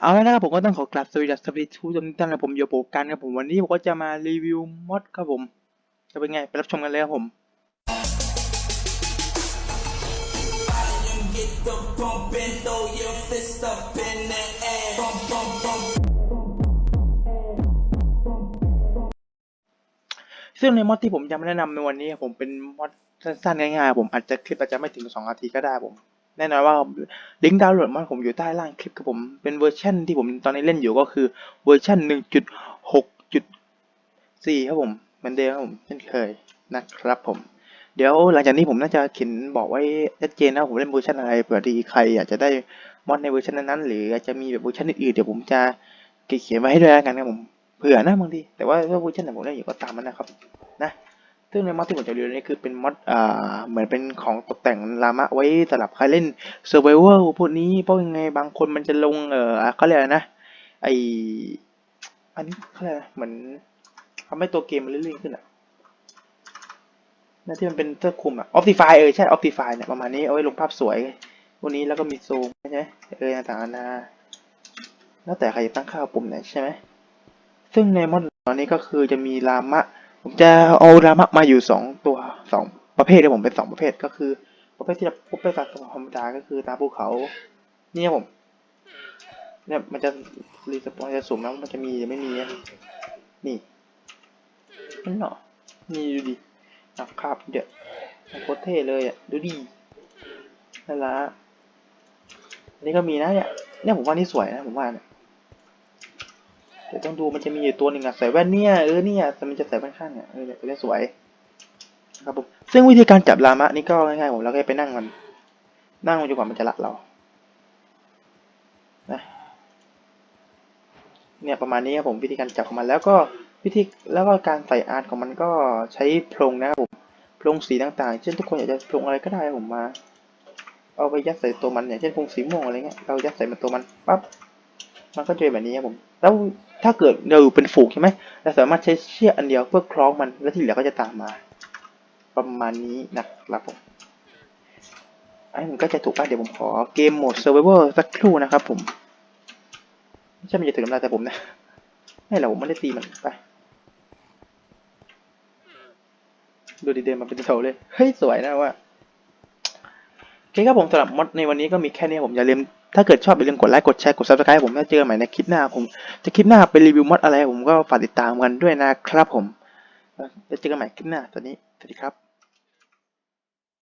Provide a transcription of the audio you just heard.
เอาแล้วนะครับผมก็ต้องขอกราบสวัสดีสวัสดีทุกท่านท่านนะผมโยโปกันครับผมวันนี้ผมก็จะมารีวิวมอดครับผม จะเป็นไงไปรับชมกันเลยครับผมซึ่งในมอดที่ผมจะมาแนะนำในวันนี้ผมเป็นมอดสั้นๆง่ายๆผมอาจจะคลิปอาจจะไม่ถึงสองนาทีก็ได้ผม แน่นอนว่าลิงก์ดาวน์โหลดมอดผมอยู่ใต้ล่างคลิปครับผมเป็นเวอร์ชันที่ผมตอนนี้เล่นอยู่ก็คือเวอร์ชัน1.6.4 ครับผมเหมือนเดิมครับผมเช่นเคยนะครับผมเดี๋ยวหลังจากนี้ผมน่าจะเขียนบอกไว้ชัดเจนนะผมเล่นเวอร์ชันอะไรเผื่อที่ใครอยากจะได้มอดในเวอร์ชันนั้นๆหรืออาจจะมีแบบเวอร์ชันอื่นๆเดี๋ยวผมจะเขียนไว้ให้ด้วยแล้วกันนะผมเผื่อนะบางทีแต่ว่าถ้าเวอร์ชันไหนผมเล่นอยู่ก็ตามมันนะครับนะ ซึ่งในมอดที่ผมจะรีวิวนี่คือเป็นมอดอ่าเหมือนเป็นของตกแต่งลามะไว้สำหรับใครเล่น Survival พวกนี้เพราะยังไงบางคนมันจะลงเอ่อเขาเรียกอะไรนะไออันนี้เขาเรียกอะเหมือนทำให้ตัวเกมมันเรื่อยๆขึ้นอะนั่นที่มันเป็นเสื้อคลุมอะ Optify เออใช่ Optify เนี่ยประมาณนี้เอาไว้ลงภาพสวยพวกนี้แล้วก็มีซูมใช่ไหมเออต่างๆนานาแล้วแต่ใครจะตั้งค่าปุ่มไหนใช่ไหมซึ่งในมอดตอนนี้ก็คือจะมีลามะ ผมจะเอารามะมาอยู่สองตัวสองประเภทที่ผมเป็นสองประเภทก็คือประเภทที่จะพบได้ตามธรรมดาก็คือตามภูเขา เนี่ครับผม เนี่ยมันจะรีสปอนจะสุ่มแล้วมันจะมีหรือไม่มีนี่นั่นเนาะนี่ดูดินักคาบเดี๋ยวโคตรเท่เลยอะดูดินั่นละนนี้ก็มีนะเนี่ยเนี่ยผมว่านี่สวยนะผมว่าเนี่ย ต้องดูมันจะมีอยู่ตัวหนึ่งอะใส่แว่นเนี่ยเออเนี่ยแต่มันจะใส่แว่นข้างเนี่ยเออเนี่ยตัวนี้สวยครับผมซึ่งวิธีการจับลามะนี่ก็ง่ายๆผมเราก็ไปนั่งมัน นั่งมันจนกว่ามันจะละเรานะเนี่ยประมาณนี้ครับผมวิธีการจับของมันแล้วก็วิธีแล้วก็การใส่อาร์ตของมันก็ใช้พรงนะครับผมพรงสีต่างๆ เช่นทุกคนอยากจะพรงอะไรก็ได้ผมมา เอาไปยัดใส่ตัวมันอย่างเช่นพรงสีม่วงอะไรเงี้ยเรายัดใส่มันตัวมันปั๊บ มันก็จะเป็นแบบนี้ครับผม แล้วถ้าเกิดเราอยู่เป็นฝูงใช่ไหมเราสามารถใช้เชือกอันเดียวเพื่อคล้องมันแล้วที่เหลือก็จะตามมา ประมาณนี้นะครับผมไอ้ผมก็จะถูกป่ะเดี๋ยวผมขอเกมโหมด Survivor สักครู่นะครับผมไม่ใช่มันจะถึงน้ำลายแต่ผมนะไม่หรอกผมไม่ได้ตีมันไปดูดีเดนมาเป็นเสาเลย เฮ้ย สวยนะว่าโอเคครับผมสำหรับมดในวันนี้ก็มีแค่นี้ผมอย่าลืม ถ้าเกิดชอบอย่าลืมกดไลค์กดแชร์กด subscribe ผมแล้วเจอกันใหม่ในคลิปหน้าผม จะคลิปหน้าเป็นรีวิวมอดอะไรผมก็ฝากติดตามกันด้วยนะครับผมแล้วเจอกันใหม่คลิปหน้าตอนนี้สวัสดีครับ